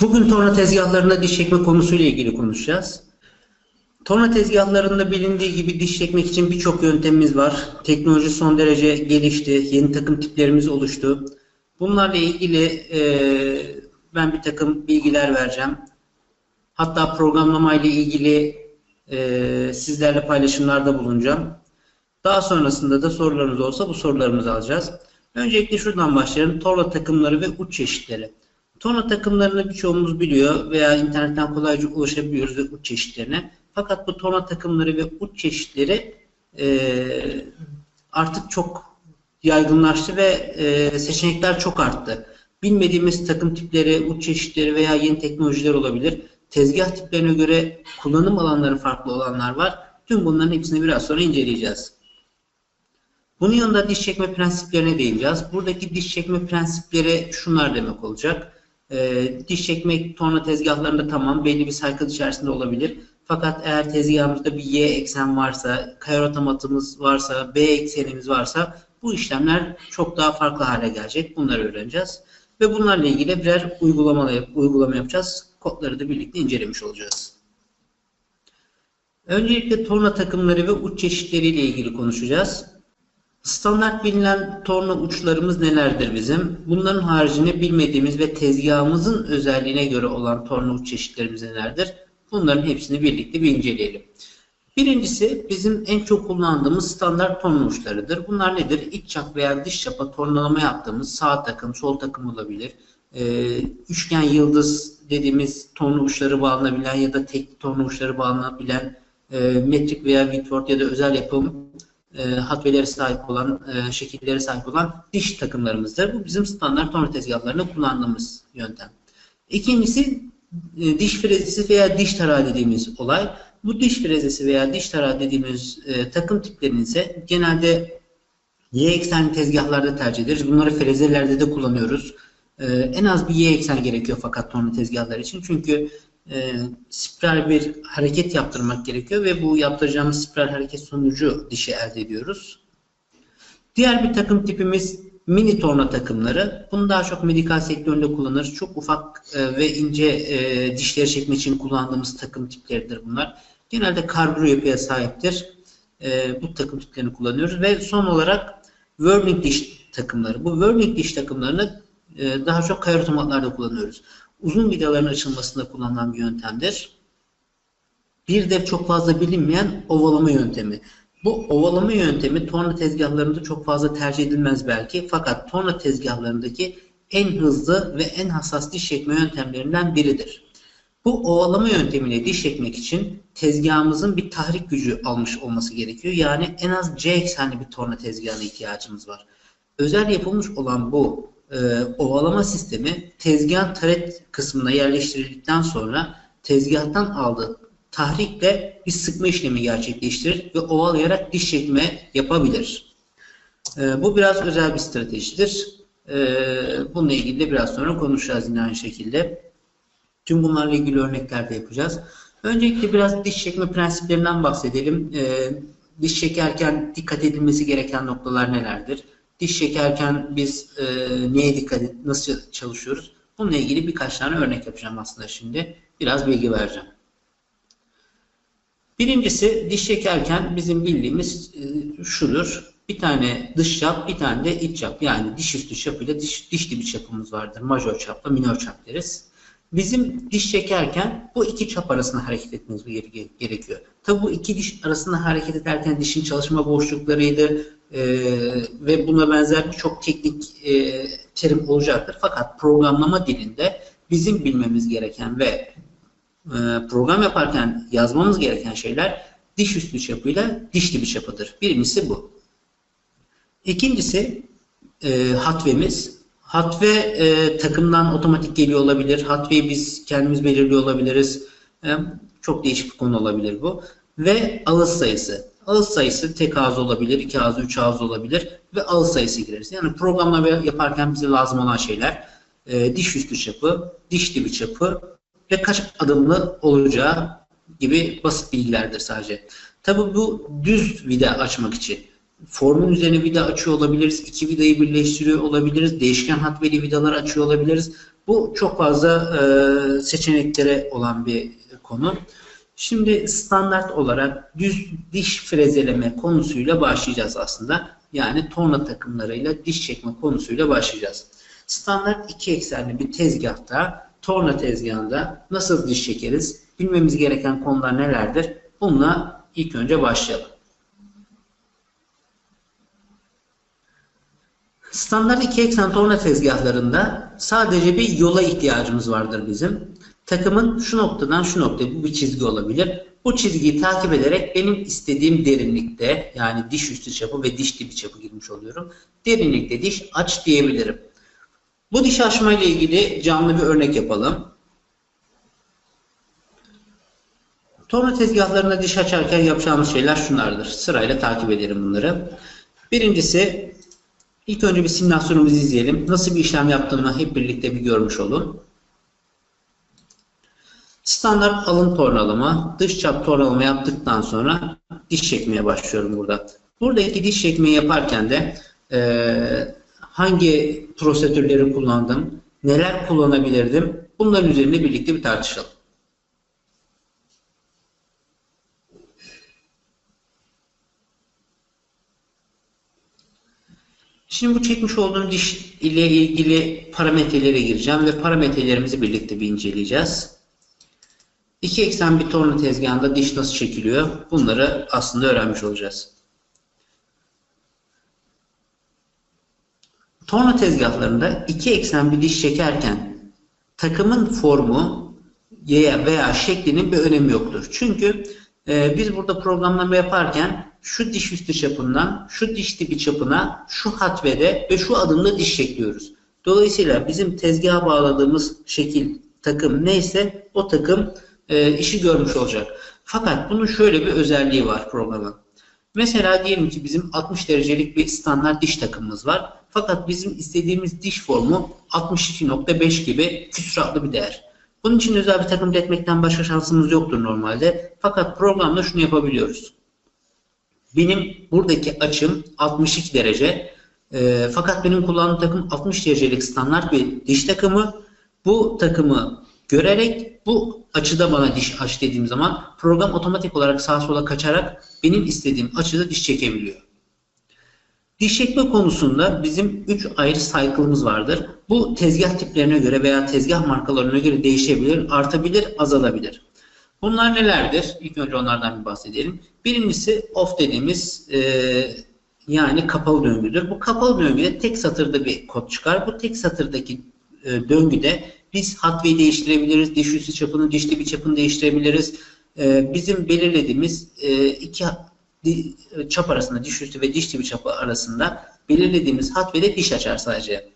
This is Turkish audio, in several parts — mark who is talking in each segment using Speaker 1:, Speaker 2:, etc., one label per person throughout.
Speaker 1: Bugün torna tezgahlarında diş çekme konusuyla ilgili konuşacağız. Torna tezgahlarında bilindiği gibi diş çekmek için birçok yöntemimiz var. Teknoloji son derece gelişti. Yeni takım tiplerimiz oluştu. Bunlarla ilgili e, ben bir takım bilgiler vereceğim. Hatta programlama ile ilgili e, sizlerle paylaşımlarda bulunacağım. Daha sonrasında da sorularınız olsa bu sorularımızı alacağız. Öncelikle şuradan başlayalım. Torna takımları ve uç çeşitleri. Torna takımlarını birçoğumuz biliyor veya internetten kolayca ulaşabiliyoruz ve uç çeşitlerine. Fakat bu torna takımları ve uç çeşitleri e, artık çok yaygınlaştı ve e, seçenekler çok arttı. Bilmediğimiz takım tipleri, uç çeşitleri veya yeni teknolojiler olabilir. Tezgah tiplerine göre kullanım alanları farklı olanlar var. Tüm bunların hepsini biraz sonra inceleyeceğiz. Bunun yanında diş çekme prensiplerine değineceğiz. Buradaki diş çekme prensipleri şunlar demek olacak. E, diş çekmek torna tezgahlarında tamam belli bir cycle içerisinde olabilir. Fakat eğer tezgahımızda bir Y eksen varsa, karotamatımız varsa, B eksenimiz varsa bu işlemler çok daha farklı hale gelecek. Bunları öğreneceğiz. Ve bunlarla ilgili birer uygulama, uygulama yapacağız. Kodları da birlikte incelemiş olacağız. Öncelikle torna takımları ve uç çeşitleriyle ilgili konuşacağız. Standart bilinen torna uçlarımız nelerdir bizim? Bunların haricinde bilmediğimiz ve tezgahımızın özelliğine göre olan torna uç çeşitlerimiz nelerdir? Bunların hepsini birlikte bir inceleyelim. Birincisi bizim en çok kullandığımız standart torna uçlarıdır. Bunlar nedir? İç çap veya dış çapa tornalama yaptığımız sağ takım, sol takım olabilir. Ee, üçgen yıldız dediğimiz torna uçları bağlanabilen ya da tek torna uçları bağlanabilen e, metrik veya Whitworth ya da özel yapım e, hatvelere sahip olan, e, şekillere sahip olan diş takımlarımızdır. Bu bizim standart torna tezgahlarında kullandığımız yöntem. İkincisi e, diş frezesi veya diş tarağı dediğimiz olay. Bu diş frezesi veya diş tarağı dediğimiz e, takım tiplerini ise genelde Y eksenli tezgahlarda tercih ederiz. Bunları frezelerde de kullanıyoruz. E, en az bir Y eksen gerekiyor fakat torna tezgahlar için. Çünkü e, spiral bir hareket yaptırmak gerekiyor ve bu yaptıracağımız spiral hareket sonucu dişi elde ediyoruz. Diğer bir takım tipimiz mini torna takımları. Bunu daha çok medikal sektöründe kullanırız. Çok ufak e, ve ince e, dişleri çekmek için kullandığımız takım tipleridir bunlar. Genelde karburo yapıya sahiptir. E, bu takım tiplerini kullanıyoruz ve son olarak Whirling diş takımları. Bu Whirling diş takımlarını e, daha çok kaya otomatlarda kullanıyoruz uzun vidaların açılmasında kullanılan bir yöntemdir. Bir de çok fazla bilinmeyen ovalama yöntemi. Bu ovalama yöntemi torna tezgahlarında çok fazla tercih edilmez belki. Fakat torna tezgahlarındaki en hızlı ve en hassas diş çekme yöntemlerinden biridir. Bu ovalama yöntemiyle diş çekmek için tezgahımızın bir tahrik gücü almış olması gerekiyor. Yani en az C eksenli bir torna tezgahına ihtiyacımız var. Özel yapılmış olan bu e, ovalama sistemi tezgah taret kısmına yerleştirildikten sonra tezgahtan aldığı tahrikle bir sıkma işlemi gerçekleştirir ve ovalayarak diş çekme yapabilir. E, bu biraz özel bir stratejidir. E, bununla ilgili de biraz sonra konuşacağız yine aynı şekilde. Tüm bunlarla ilgili örnekler de yapacağız. Öncelikle biraz diş çekme prensiplerinden bahsedelim. E, diş çekerken dikkat edilmesi gereken noktalar nelerdir? Diş çekerken biz e, neye dikkat et, nasıl çalışıyoruz? Bununla ilgili birkaç tane örnek yapacağım aslında şimdi. Biraz bilgi vereceğim. Birincisi diş çekerken bizim bildiğimiz e, şudur. Bir tane dış çap, bir tane de iç çap. Yani diş üstü çapıyla diş, diş dibi çapımız vardır. Majör çapla minör çap deriz. Bizim diş çekerken bu iki çap arasında hareket etmemiz gerekiyor. Tabi bu iki diş arasında hareket ederken dişin çalışma boşluklarıydı, e, ve buna benzer birçok teknik e, terim olacaktır. Fakat programlama dilinde bizim bilmemiz gereken ve e, program yaparken yazmamız gereken şeyler diş üstü çapıyla diş dibi çapıdır. Birincisi bu. İkincisi e, hatvemiz. Hatve e, takımdan otomatik geliyor olabilir. Hatveyi biz kendimiz belirliyor olabiliriz. E, çok değişik bir konu olabilir bu. Ve ağız sayısı. Ağız sayısı tek ağız olabilir, iki ağız, üç ağız olabilir ve ağız sayısı gireriz. Yani programlama yaparken bize lazım olan şeyler e, diş üstü çapı, diş dibi çapı ve kaç adımlı olacağı gibi basit bilgilerdir sadece. Tabi bu düz vida açmak için. Formun üzerine vida açıyor olabiliriz. iki vidayı birleştiriyor olabiliriz. Değişken hatveli vidalar açıyor olabiliriz. Bu çok fazla e, seçeneklere olan bir konu. Şimdi standart olarak düz diş frezeleme konusuyla başlayacağız aslında. Yani torna takımlarıyla diş çekme konusuyla başlayacağız. Standart iki eksenli bir tezgahta, torna tezgahında nasıl diş çekeriz? Bilmemiz gereken konular nelerdir? Bununla ilk önce başlayalım. Standart iki eksen torna tezgahlarında sadece bir yola ihtiyacımız vardır bizim. Takımın şu noktadan şu noktaya bu bir çizgi olabilir. Bu çizgiyi takip ederek benim istediğim derinlikte yani diş üstü çapı ve diş dibi çapı girmiş oluyorum. Derinlikte diş aç diyebilirim. Bu diş açma ile ilgili canlı bir örnek yapalım. Torna tezgahlarında diş açarken yapacağımız şeyler şunlardır. Sırayla takip edelim bunları. Birincisi ilk önce bir simülasyonumuzu izleyelim. Nasıl bir işlem yaptığımı hep birlikte bir görmüş olun. Standart alın tornalama, dış çap tornalama yaptıktan sonra diş çekmeye başlıyorum burada. Buradaki diş çekmeyi yaparken de e, hangi prosedürleri kullandım, neler kullanabilirdim bunların üzerinde birlikte bir tartışalım. Şimdi bu çekmiş olduğum diş ile ilgili parametrelere gireceğim ve parametrelerimizi birlikte bir inceleyeceğiz. İki eksen bir torna tezgahında diş nasıl çekiliyor? Bunları aslında öğrenmiş olacağız. Torna tezgahlarında iki eksen bir diş çekerken takımın formu veya şeklinin bir önemi yoktur. Çünkü e, biz burada programlama yaparken şu diş üstü çapından şu diş dibi çapına şu hatvede ve şu adımda diş çekiyoruz. Dolayısıyla bizim tezgaha bağladığımız şekil takım neyse o takım e, işi görmüş olacak. Fakat bunun şöyle bir özelliği var programın. Mesela diyelim ki bizim 60 derecelik bir standart diş takımımız var. Fakat bizim istediğimiz diş formu 62.5 gibi küsuratlı bir değer. Bunun için özel bir takım üretmekten başka şansımız yoktur normalde. Fakat programda şunu yapabiliyoruz. Benim buradaki açım 62 derece. E, fakat benim kullandığım takım 60 derecelik standart bir diş takımı. Bu takımı görerek bu açıda bana diş aç dediğim zaman program otomatik olarak sağa sola kaçarak benim istediğim açıda diş çekebiliyor. Diş çekme konusunda bizim 3 ayrı cycle'ımız vardır. Bu tezgah tiplerine göre veya tezgah markalarına göre değişebilir, artabilir, azalabilir. Bunlar nelerdir? İlk önce onlardan bir bahsedelim. Birincisi off dediğimiz e, yani kapalı döngüdür. Bu kapalı döngüde tek satırda bir kod çıkar. Bu tek satırdaki e, döngüde biz hatveyi değiştirebiliriz. Diş üstü çapını, diş dibi çapını değiştirebiliriz. E, bizim belirlediğimiz e, iki çap arasında, diş üstü ve diş dibi çapı arasında belirlediğimiz hatvede diş açar sadece.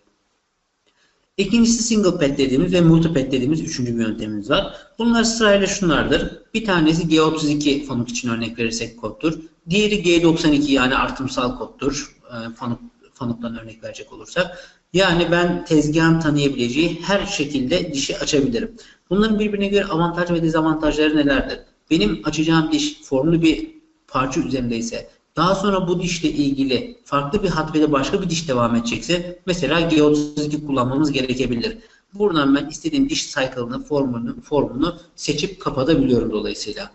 Speaker 1: İkincisi single pad dediğimiz ve multi pad dediğimiz üçüncü bir yöntemimiz var. Bunlar sırayla şunlardır. Bir tanesi G32 fanuk için örnek verirsek koddur. Diğeri G92 yani artımsal koddur. E, fanuk, fanuktan örnek verecek olursak. Yani ben tezgahın tanıyabileceği her şekilde dişi açabilirim. Bunların birbirine göre avantaj ve dezavantajları nelerdir? Benim açacağım diş formlu bir parça üzerindeyse daha sonra bu dişle ilgili farklı bir hat ve de başka bir diş devam edecekse mesela G32 kullanmamız gerekebilir. Buradan ben istediğim diş cycle'ını, formunu, formunu seçip kapatabiliyorum dolayısıyla.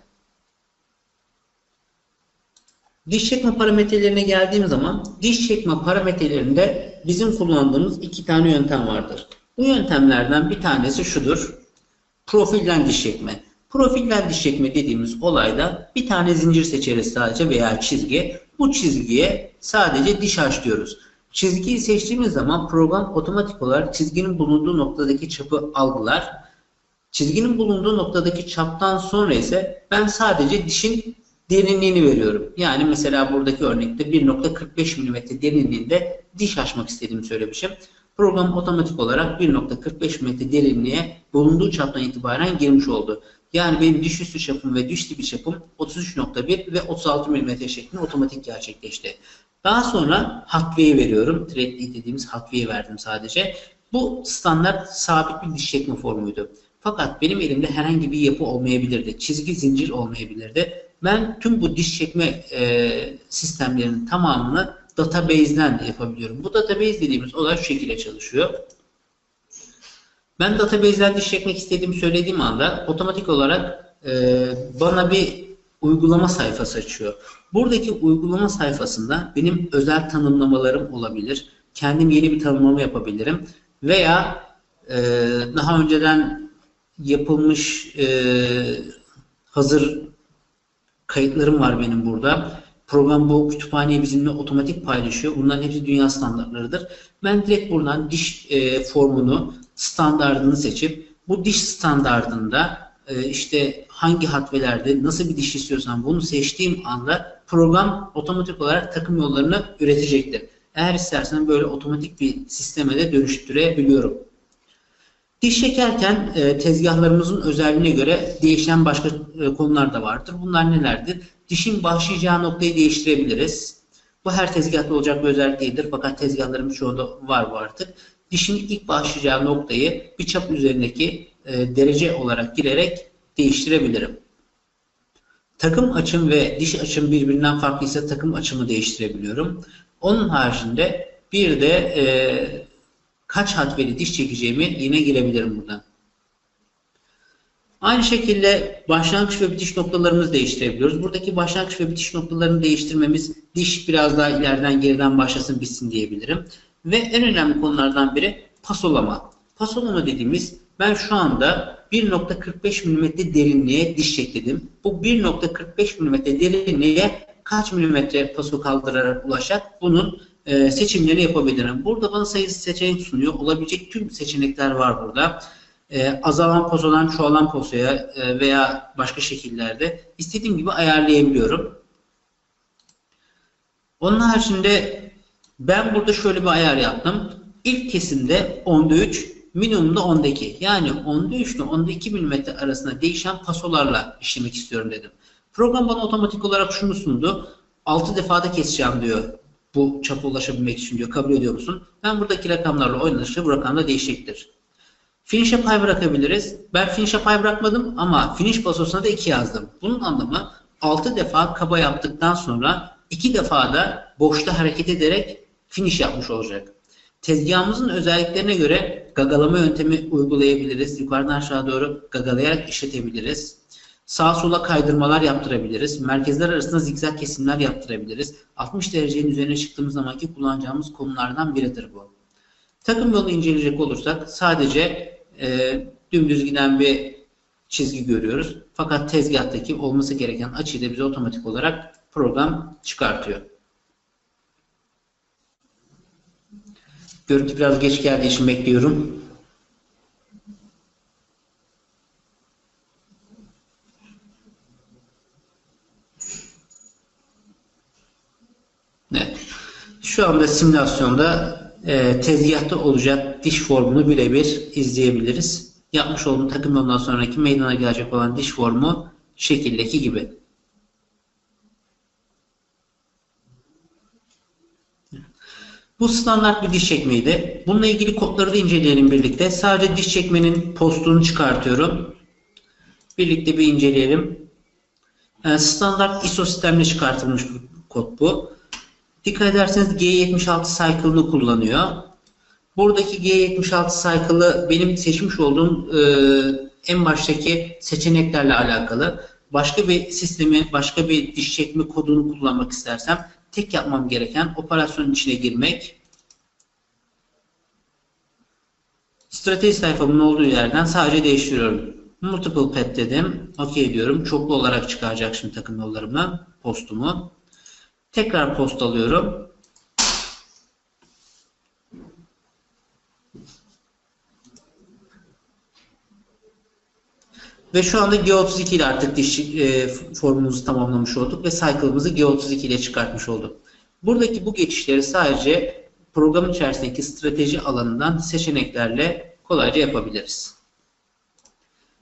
Speaker 1: Diş çekme parametrelerine geldiğim zaman diş çekme parametrelerinde bizim kullandığımız iki tane yöntem vardır. Bu yöntemlerden bir tanesi şudur. Profilden diş çekme. Profilden diş çekme dediğimiz olayda bir tane zincir seçeriz sadece veya çizgi. Bu çizgiye sadece diş aç diyoruz. Çizgiyi seçtiğimiz zaman program otomatik olarak çizginin bulunduğu noktadaki çapı algılar. Çizginin bulunduğu noktadaki çaptan sonra ise ben sadece dişin derinliğini veriyorum. Yani mesela buradaki örnekte 1.45 mm derinliğinde diş açmak istediğimi söylemişim. Program otomatik olarak 1.45 mm derinliğe bulunduğu çaptan itibaren girmiş oldu. Yani benim diş üstü çapım ve diş dibi çapım 33.1 ve 36 mm şeklinde otomatik gerçekleşti. Daha sonra hatveyi veriyorum. Threadly dediğimiz hatveyi verdim sadece. Bu standart sabit bir diş çekme formuydu. Fakat benim elimde herhangi bir yapı olmayabilirdi. Çizgi zincir olmayabilirdi. ben tüm bu diş çekme e, sistemlerinin tamamını database'den yapabiliyorum. Bu database dediğimiz olay şu şekilde çalışıyor. Ben database'den diş çekmek istediğimi söylediğim anda otomatik olarak e, bana bir uygulama sayfası açıyor. Buradaki uygulama sayfasında benim özel tanımlamalarım olabilir. Kendim yeni bir tanımlama yapabilirim. Veya e, daha önceden yapılmış e, hazır kayıtlarım var benim burada. Program bu kütüphaneyi bizimle otomatik paylaşıyor. Bunların hepsi dünya standartlarıdır. Ben direkt buradan diş e, formunu, standartını seçip bu diş standartında e, işte hangi hatvelerde nasıl bir diş istiyorsam bunu seçtiğim anda program otomatik olarak takım yollarını üretecektir. Eğer istersen böyle otomatik bir sisteme de dönüştürebiliyorum. Diş çekerken e, tezgahlarımızın özelliğine göre değişen başka e, konular da vardır. Bunlar nelerdir? Dişin başlayacağı noktayı değiştirebiliriz. Bu her tezgahta olacak bir özellik değildir. Fakat tezgahlarımız çoğunda var bu artık. Dişin ilk başlayacağı noktayı bir çap üzerindeki e, derece olarak girerek değiştirebilirim. Takım açım ve diş açım birbirinden farklıysa takım açımı değiştirebiliyorum. Onun haricinde bir de e, kaç hatveli diş çekeceğimi yine girebilirim buradan. Aynı şekilde başlangıç ve bitiş noktalarımızı değiştirebiliyoruz. Buradaki başlangıç ve bitiş noktalarını değiştirmemiz diş biraz daha ileriden geriden başlasın bitsin diyebilirim. Ve en önemli konulardan biri pasolama. Pasolama dediğimiz ben şu anda 1.45 mm derinliğe diş çekledim. Bu 1.45 mm derinliğe kaç milimetre paso kaldırarak ulaşacak bunun e, yapabilirim. Burada bana sayısız seçenek sunuyor. Olabilecek tüm seçenekler var burada. E, azalan pozodan çoğalan pozoya e, veya başka şekillerde istediğim gibi ayarlayabiliyorum. Onun haricinde ben burada şöyle bir ayar yaptım. İlk kesimde 10'da 3, minimumda 10'da 2. Yani 10'da 3 ile 10'da 2 mm arasında değişen pasolarla işlemek istiyorum dedim. Program bana otomatik olarak şunu sundu. 6 defada keseceğim diyor. Bu çapa ulaşabilmek için diyor. Kabul ediyor musun? Ben buradaki rakamlarla oynanırsa bu rakam da değişecektir. Finish'e pay bırakabiliriz. Ben finish'e pay bırakmadım ama finish pasosuna da 2 yazdım. Bunun anlamı 6 defa kaba yaptıktan sonra 2 defa da boşta hareket ederek finish yapmış olacak. Tezgahımızın özelliklerine göre gagalama yöntemi uygulayabiliriz. Yukarıdan aşağı doğru gagalayarak işletebiliriz. Sağa sola kaydırmalar yaptırabiliriz. Merkezler arasında zikzak kesimler yaptırabiliriz. 60 derecenin üzerine çıktığımız zamanki kullanacağımız konulardan biridir bu. Takım yolu inceleyecek olursak sadece e, dümdüz giden bir çizgi görüyoruz. Fakat tezgahtaki olması gereken açıyı da bize otomatik olarak program çıkartıyor. Görüntü biraz geç geldiği için bekliyorum. Evet. Şu anda simülasyonda e, tezgahta olacak diş formunu birebir izleyebiliriz. Yapmış olduğum takım yolundan sonraki meydana gelecek olan diş formu şekildeki gibi. Bu standart bir diş çekmeydi. Bununla ilgili kodları da inceleyelim birlikte. Sadece diş çekmenin postunu çıkartıyorum. Birlikte bir inceleyelim. E, standart ISO sistemle çıkartılmış bir kod bu. Dikkat ederseniz G76 cycle'ını kullanıyor. Buradaki G76 cycle'ı benim seçmiş olduğum e, en baştaki seçeneklerle alakalı. Başka bir sistemi, başka bir diş çekme kodunu kullanmak istersem tek yapmam gereken operasyonun içine girmek. Strateji sayfamın olduğu yerden sadece değiştiriyorum. Multiple pet dedim. OK diyorum. Çoklu olarak çıkaracak şimdi takım yollarımı, postumu. Tekrar post alıyorum. Ve şu anda G32 ile artık diş e, formumuzu tamamlamış olduk ve cycle'ımızı G32 ile çıkartmış olduk. Buradaki bu geçişleri sadece program içerisindeki strateji alanından seçeneklerle kolayca yapabiliriz.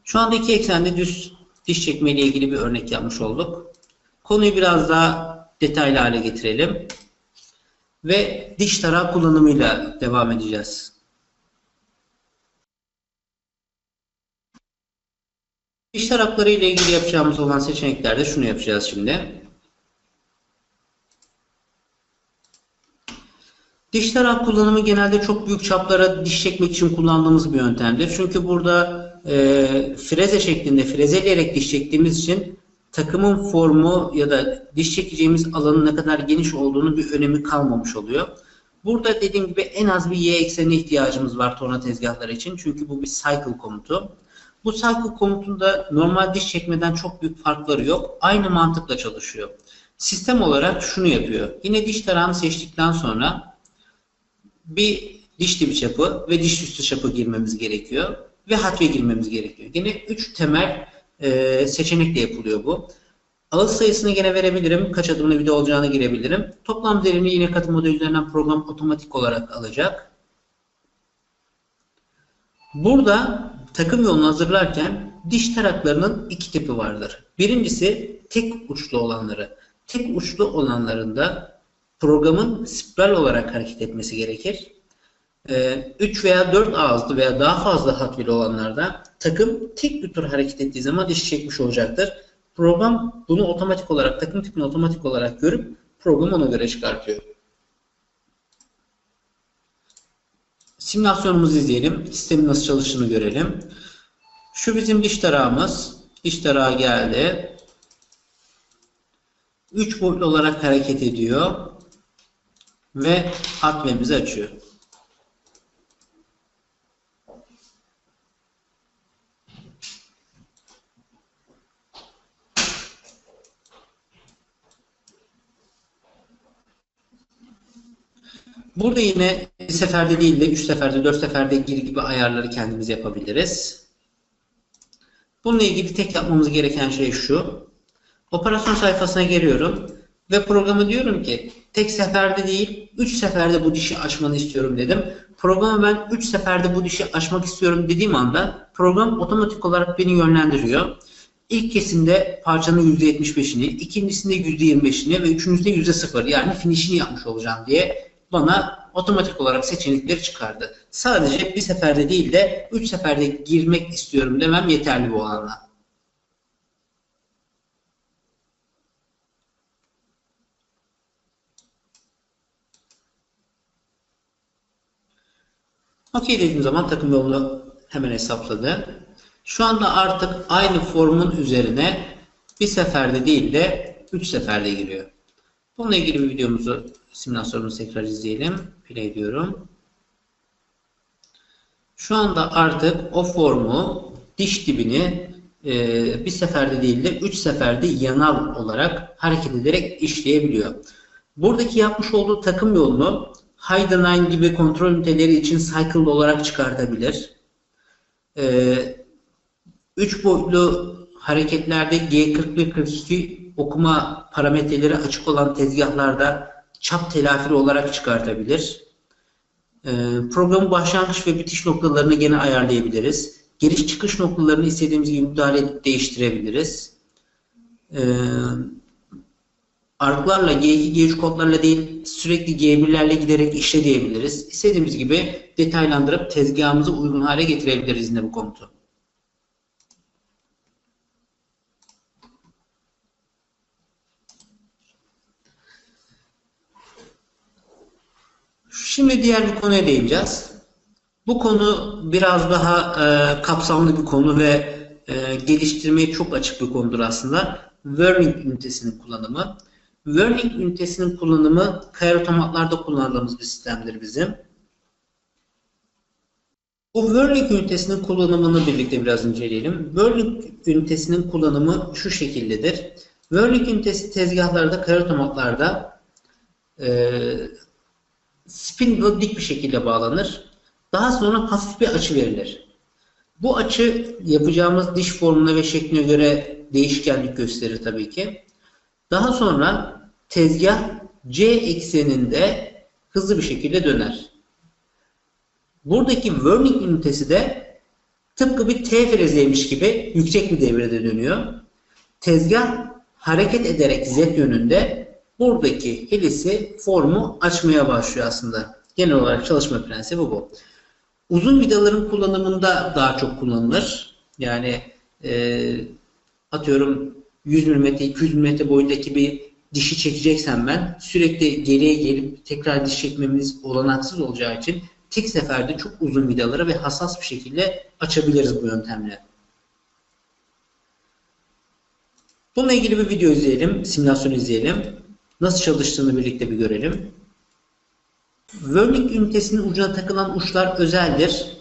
Speaker 1: Şu anda iki eksende düz diş çekme ile ilgili bir örnek yapmış olduk. Konuyu biraz daha detaylı hale getirelim. Ve diş tarağı kullanımıyla devam edeceğiz. Diş tarakları ile ilgili yapacağımız olan seçeneklerde şunu yapacağız şimdi. Diş tarak kullanımı genelde çok büyük çaplara diş çekmek için kullandığımız bir yöntemdir. Çünkü burada e, freze şeklinde frezeleyerek diş çektiğimiz için takımın formu ya da diş çekeceğimiz alanın ne kadar geniş olduğunu bir önemi kalmamış oluyor. Burada dediğim gibi en az bir y eksenine ihtiyacımız var torna tezgahları için. Çünkü bu bir cycle komutu. Bu cycle komutunda normal diş çekmeden çok büyük farkları yok. Aynı mantıkla çalışıyor. Sistem olarak şunu yapıyor. Yine diş tarağını seçtikten sonra bir diş dibi çapı ve diş üstü çapı girmemiz gerekiyor. Ve hatve girmemiz gerekiyor. Yine 3 temel e, seçenekle yapılıyor bu. Ağız sayısını gene verebilirim. Kaç adımlı video olacağını girebilirim. Toplam değerini yine katı model üzerinden program otomatik olarak alacak. Burada takım yolunu hazırlarken diş taraklarının iki tipi vardır. Birincisi tek uçlu olanları. Tek uçlu olanlarında programın spiral olarak hareket etmesi gerekir. 3 ee, veya 4 ağızlı veya daha fazla Hot olanlarda takım tek bir tur hareket ettiği zaman diş çekmiş olacaktır. Program bunu otomatik olarak, takım tipini otomatik olarak görüp program ona göre çıkartıyor. Simülasyonumuzu izleyelim. Sistemin nasıl çalıştığını görelim. Şu bizim diş tarağımız. Diş tarağı geldi. 3 boyutlu olarak hareket ediyor. Ve hatmemizi açıyor. Burada yine bir seferde değil de üç seferde, dört seferde gir gibi ayarları kendimiz yapabiliriz. Bununla ilgili tek yapmamız gereken şey şu. Operasyon sayfasına geliyorum ve programı diyorum ki tek seferde değil, üç seferde bu dişi açmanı istiyorum dedim. Programı ben üç seferde bu dişi açmak istiyorum dediğim anda program otomatik olarak beni yönlendiriyor. İlk kesimde parçanın %75'ini, ikincisinde %25'ini ve üçüncüsünde %0 yani finishini yapmış olacağım diye bana otomatik olarak seçenekleri çıkardı. Sadece bir seferde değil de üç seferde girmek istiyorum demem yeterli bu alana. Okey dediğim zaman takım yolunu hemen hesapladı. Şu anda artık aynı formun üzerine bir seferde değil de üç seferde giriyor. Bununla ilgili bir videomuzu, simülasyonumuzu tekrar izleyelim. Play diyorum. Şu anda artık o formu, diş dibini e, bir seferde değil de üç seferde yanal olarak hareket ederek işleyebiliyor. Buradaki yapmış olduğu takım yolunu Heidenheim gibi kontrol üniteleri için cycle olarak çıkartabilir. E, üç boyutlu hareketlerde G41 42 okuma parametreleri açık olan tezgahlarda çap telafili olarak çıkartabilir. Ee, programın başlangıç ve bitiş noktalarını gene ayarlayabiliriz. Giriş çıkış noktalarını istediğimiz gibi müdahale edip değiştirebiliriz. Ee, arklarla G2, G3 kodlarla değil sürekli G1'lerle giderek işle diyebiliriz. İstediğimiz gibi detaylandırıp tezgahımızı uygun hale getirebiliriz yine bu komutu. Şimdi diğer bir konuya değineceğiz. Bu konu biraz daha e, kapsamlı bir konu ve e, geliştirmeye çok açık bir konudur aslında. Learning ünitesinin kullanımı. Learning ünitesinin kullanımı kayar otomatlarda kullandığımız bir sistemdir bizim. Bu Learning ünitesinin kullanımını birlikte biraz inceleyelim. Learning ünitesinin kullanımı şu şekildedir. Learning ünitesi tezgahlarda, kayar otomatlarda e, spindle dik bir şekilde bağlanır. Daha sonra hafif bir açı verilir. Bu açı yapacağımız diş formuna ve şekline göre değişkenlik gösterir tabii ki. Daha sonra tezgah C ekseninde hızlı bir şekilde döner. Buradaki Wernicke ünitesi de tıpkı bir T frezeymiş gibi yüksek bir devrede dönüyor. Tezgah hareket ederek Z yönünde buradaki helisi formu açmaya başlıyor aslında. Genel olarak çalışma prensibi bu. Uzun vidaların kullanımında daha çok kullanılır. Yani e, atıyorum 100 mm, 200 mm boyundaki bir dişi çekeceksem ben sürekli geriye gelip tekrar diş çekmemiz olanaksız olacağı için tek seferde çok uzun vidaları ve hassas bir şekilde açabiliriz bu yöntemle. Bununla ilgili bir video izleyelim, simülasyon izleyelim. Nasıl çalıştığını birlikte bir görelim. Wörning ünitesinin ucuna takılan uçlar özeldir.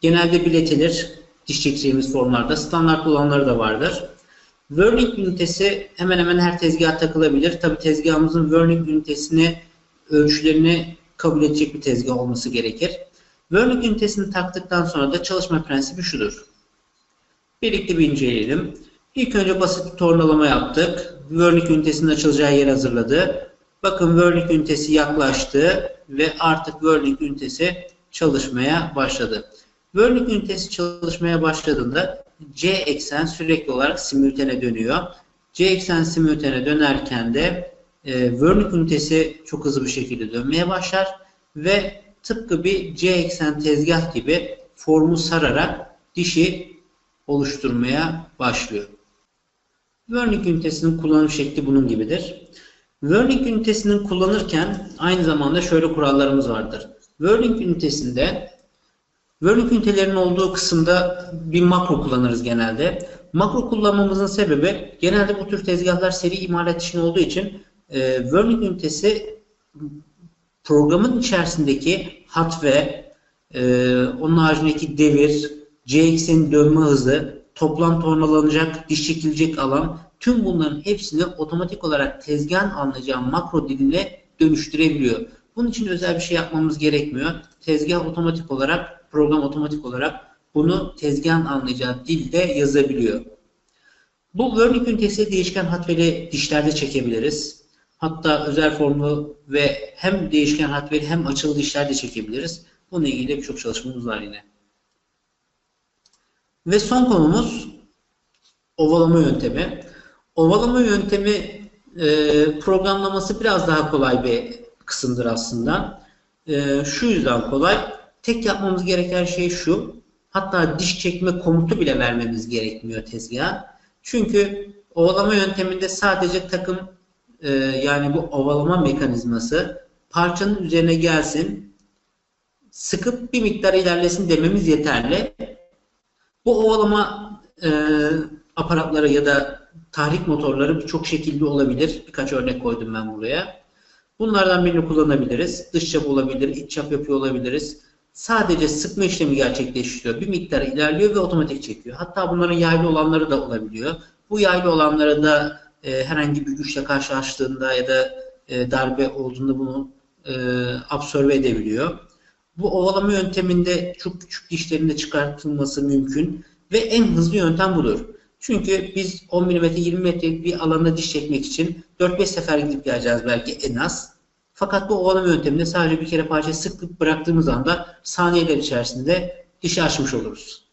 Speaker 1: Genelde biletilir diş çekeceğimiz formlarda. Standart olanları da vardır. Wörning ünitesi hemen hemen her tezgaha takılabilir. Tabi tezgahımızın Wörning ünitesini ölçülerini kabul edecek bir tezgah olması gerekir. Wörning ünitesini taktıktan sonra da çalışma prensibi şudur. Birlikte bir inceleyelim. İlk önce basit bir tornalama yaptık. Wörning ünitesinin açılacağı yer hazırladı. Bakın Wörning ünitesi yaklaştı ve artık Wörning ünitesi çalışmaya başladı. Wörning ünitesi çalışmaya başladığında C eksen sürekli olarak simültene dönüyor. C eksen simültene dönerken de e, Wörning ünitesi çok hızlı bir şekilde dönmeye başlar ve tıpkı bir C eksen tezgah gibi formu sararak dişi oluşturmaya başlıyor. Wörning ünitesinin kullanım şekli bunun gibidir. Wörning ünitesini kullanırken aynı zamanda şöyle kurallarımız vardır. Wörning ünitesinde Wörning ünitelerinin olduğu kısımda bir makro kullanırız genelde. Makro kullanmamızın sebebi genelde bu tür tezgahlar seri imalat için olduğu için e, Wörning ünitesi programın içerisindeki hat ve e, onun haricindeki devir, CX'in dönme hızı, toplam tornalanacak, diş çekilecek alan tüm bunların hepsini otomatik olarak tezgahın anlayacağı makro diline dönüştürebiliyor. Bunun için özel bir şey yapmamız gerekmiyor. Tezgah otomatik olarak, program otomatik olarak bunu tezgahın anlayacağı dilde yazabiliyor. Bu Wörning ünitesi değişken hatveli dişlerde çekebiliriz. Hatta özel formlu ve hem değişken hatveli hem açılı dişlerde çekebiliriz. Bununla ilgili birçok çalışmamız var yine. Ve son konumuz ovalama yöntemi. Ovalama yöntemi e, programlaması biraz daha kolay bir kısımdır aslında. E, şu yüzden kolay. Tek yapmamız gereken şey şu. Hatta diş çekme komutu bile vermemiz gerekmiyor tezgaha. Çünkü ovalama yönteminde sadece takım e, yani bu ovalama mekanizması parçanın üzerine gelsin, sıkıp bir miktar ilerlesin dememiz yeterli. Bu ovalama e, aparatları ya da tahrik motorları birçok şekilde olabilir. Birkaç örnek koydum ben buraya. Bunlardan birini kullanabiliriz. Dış çap olabilir, iç çap yapıyor olabiliriz. Sadece sıkma işlemi gerçekleştiriyor. Bir miktar ilerliyor ve otomatik çekiyor. Hatta bunların yaylı olanları da olabiliyor. Bu yaylı olanları da e, herhangi bir güçle karşılaştığında ya da e, darbe olduğunda bunu e, absorbe edebiliyor. Bu ovalama yönteminde çok küçük dişlerin de çıkartılması mümkün ve en hızlı yöntem budur. Çünkü biz 10 mm 20 mm bir alanda diş çekmek için 4-5 sefer gidip geleceğiz belki en az. Fakat bu ovalama yönteminde sadece bir kere parçayı sıkıp bıraktığımız anda saniyeler içerisinde dişi açmış oluruz.